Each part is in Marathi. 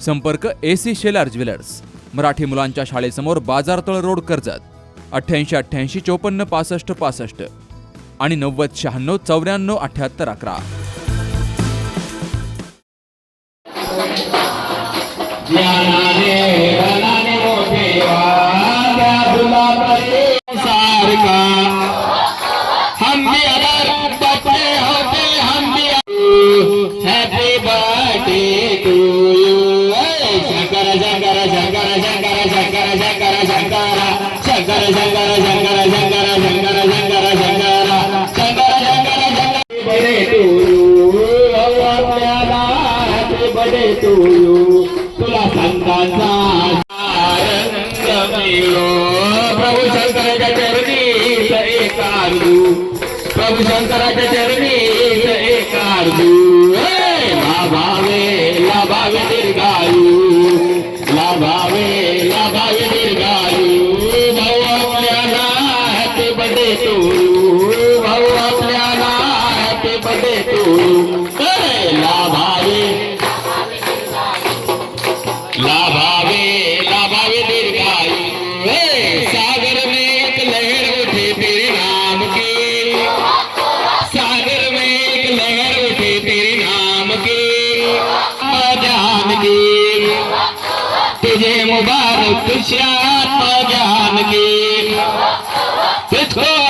संपर्क A C Shelar jewellers. Marathi मुलांच्या शाळेसमोर बाजारतळ रोड कर्जत. अठ्ठ्याऐंशी अठ्ठ्याऐंशी चोपन्न पासष्ट पासष्ट. आणि नव्वद शहाण्णव चौऱ्याण्णव अठ्ठ्याहत्तर अकरा. Yeah. पाय बडे तोयो तुला संतांचा मिळो प्रभू शंकराच्या चरणी सरे काढू प्रभू शंकराच्या चरणी सरे काढू भावे लाभावे दीर्घायू लाभावे जानकी। तुझे मुबारक खुशियाँ जानकी। तुझको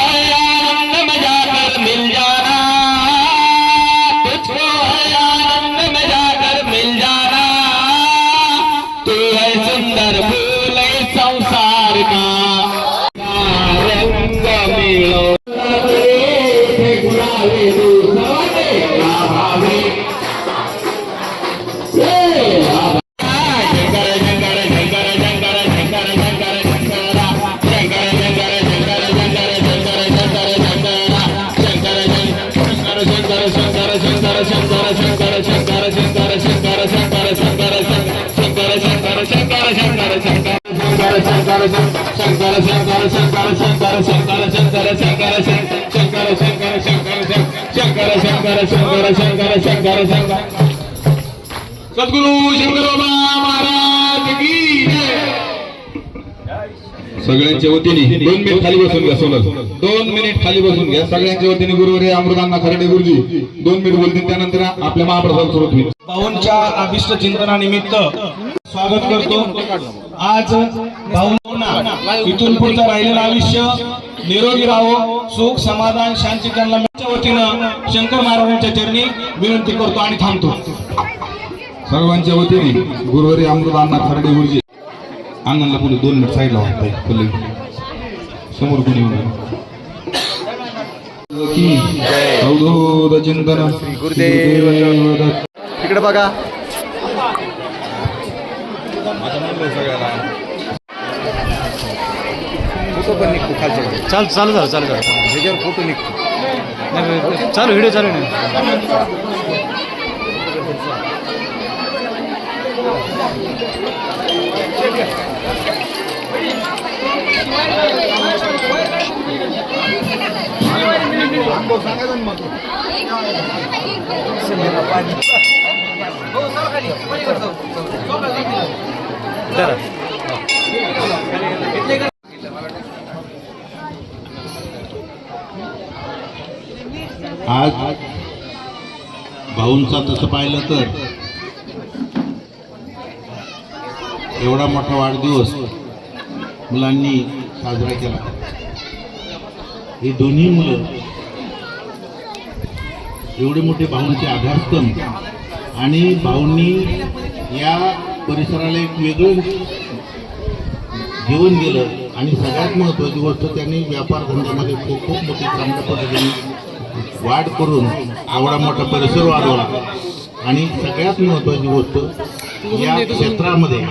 सद्गुरु शंकर महाराज की सगळ्यांच्या वतीने दोन मिनिट खाली बसून घ्या सोनल. दोन मिनिट खाली बसून घ्या. सगळ्यांच्या वतीने गुरुवारी अमृतांना खरडे गुरुजी. दोन मिनिट बोलतील त्यानंतर आपल्या महाप्रसाद सुरू होईल भाऊंच्या अभिष्ट चिंतनानिमित्त स्वागत करतो. आज भाऊ भाऊंना इथून पुढचं राहिलेलं आयुष्य. निरोगी राहो. सुख समाधान शांती त्यांना वतीनं शंकर महाराजांच्या चरणी विनंती करतो आणि थांबतो. सर्वांच्या वतीने गुरुवारी अमृतांना खरडे गुरुजी. अण्णांना पुढे दोन मिनिट साईडला वाटतंय. पल्ले समोर कोणी अवधूत चिंतन. गुरुदेव तिकडे बघा. फोटो पण निघतो खालच्या चाल चालू झालं चालू झालं. ह्याच्यावर फोटो निघतो. नाही, चालू व्हिडिओ चालू आहे ना? आज भाऊंचा तसं पाहिलं तर एवढा मोठा वाढदिवस मुलांनी साजरा केला. ही दोन्ही मुलं एवढे मोठे भाऊंचे आधारस्तंभ आणि भाऊंनी या परिसराला एक वेगळं जीवन गेलं आणि सगळ्यात महत्त्वाची गोष्ट त्यांनी व्यापारधंद्यामध्ये खूप खूप मोठी चांगल्या पद्धतीने वाढ करून एवढा मोठा परिसर वाढवला. आणि सगळ्यात महत्त्वाची गोष्ट या क्षेत्रामध्ये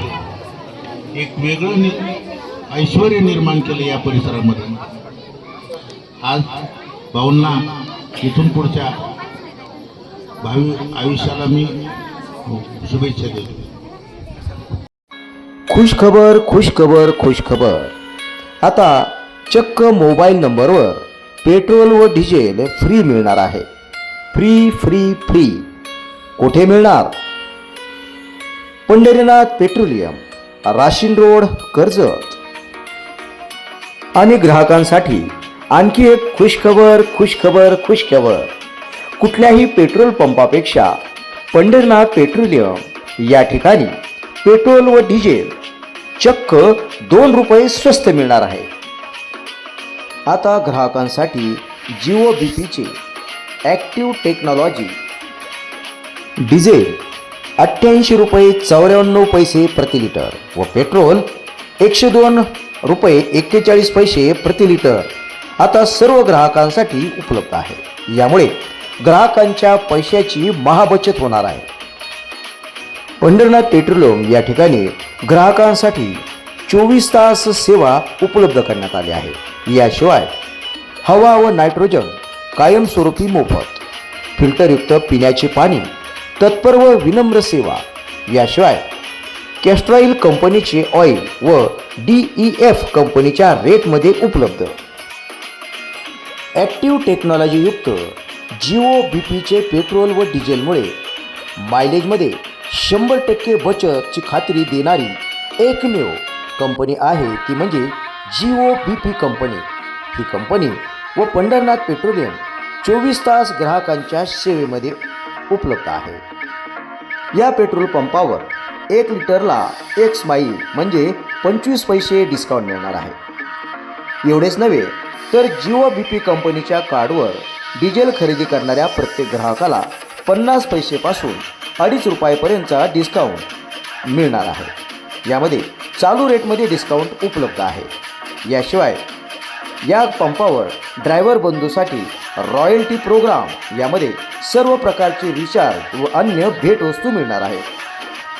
एक वेगळं नि- ऐश्वर निर्माण केलं या परिसरामध्ये. आज भाऊंना इथून पुढच्या भावी आयुष्याला मी शुभेच्छा देतो. खुश खबर खुश खबर खुश खबर. आता चक्क मोबाईल नंबरवर पेट्रोल व डिझेल फ्री मिळणार आहे. Free free free. कुठे मिळणार? Pandharinath petroleum Rashin road Karjat. आणि ग्राहकांसाठी आणखी एक खुश खबर खुश खबर खुश खबर कुठल्याही पेट्रोल पंपापेक्षा पंढरनाथ पेट्रोलियम या ठिकाणी पेट्रोल व डिझेल चक्क दोन रुपये स्वस्त मिळणार आहे. आता ग्राहकांसाठी जिओ बी पीचे ॲक्टिव्ह टेक्नॉलॉजी. डिझेल अठ्ठ्याऐंशी रुपये चौऱ्याण्णव पैसे प्रति लिटर व पेट्रोल एकशे दोन रुपये एक्केचाळीस पैसे प्रति लिटर आता सर्व ग्राहकांसाठी उपलब्ध आहे. यामुळे ग्राहकांच्या पैशाची महाबचत होणार आहे. पंढरनाथ पेट्रोलियम या ठिकाणी ग्राहकांसाठी चोवीस तास सेवा उपलब्ध करण्यात आली आहे. याशिवाय हवा व नायट्रोजन कायमस्वरूपी मोफत फिल्टरयुक्त पिण्याचे पाणी तत्पर व विनम्र सेवा याशिवाय कॅस्ट्रॉईल कंपनीचे ऑइल व डी ई एफ कंपनीच्या रेटमध्ये उपलब्ध. ॲक्टिव्ह टेक्नॉलॉजीयुक्त जिओ बी पीचे पेट्रोल व डिझेलमुळे मायलेजमध्ये शंभर टक्के बचतची खात्री देणारी एकमेव कंपनी आहे ती म्हणजे जिओ बी पी कंपनी. ही कंपनी व पंढरनाथ पेट्रोलियम चोवीस तास ग्राहकांच्या सेवेमध्ये उपलब्ध आहे. या पेट्रोल पंपावर एक लिटरला एक स्माईल म्हणजे पंचवीस पैसे डिस्काउंट मिळणार आहे. एवढेच नव्हे तर जिओ बी पी कंपनीच्या कार्डवर डिझेल खरेदी करणाऱ्या प्रत्येक ग्राहकाला पन्नास पैसेपासून अडीच रुपयापर्यंतचा डिस्काउंट मिळणार आहे. यामध्ये चालू रेटमध्ये डिस्काउंट उपलब्ध आहे. याशिवाय या पंपावर ड्रायव्हर बंधूसाठी रॉयल्टी प्रोग्राम यामध्ये सर्व प्रकारचे रिचार्ज व अन्य भेटवस्तू मिळणार आहे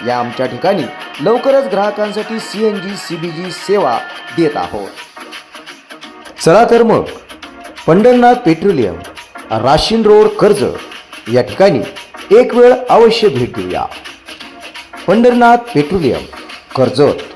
या आमच्या ठिकाणी लवकरच ग्राहकांसाठी C N G C B G सेवा देत आहोत. चला तर मग पंढरनाथ पेट्रोलियम राशीन रोड कर्ज या ठिकाणी एक वेळ अवश्य भेट देऊया. पंढरनाथ पेट्रोलियम कर्जत.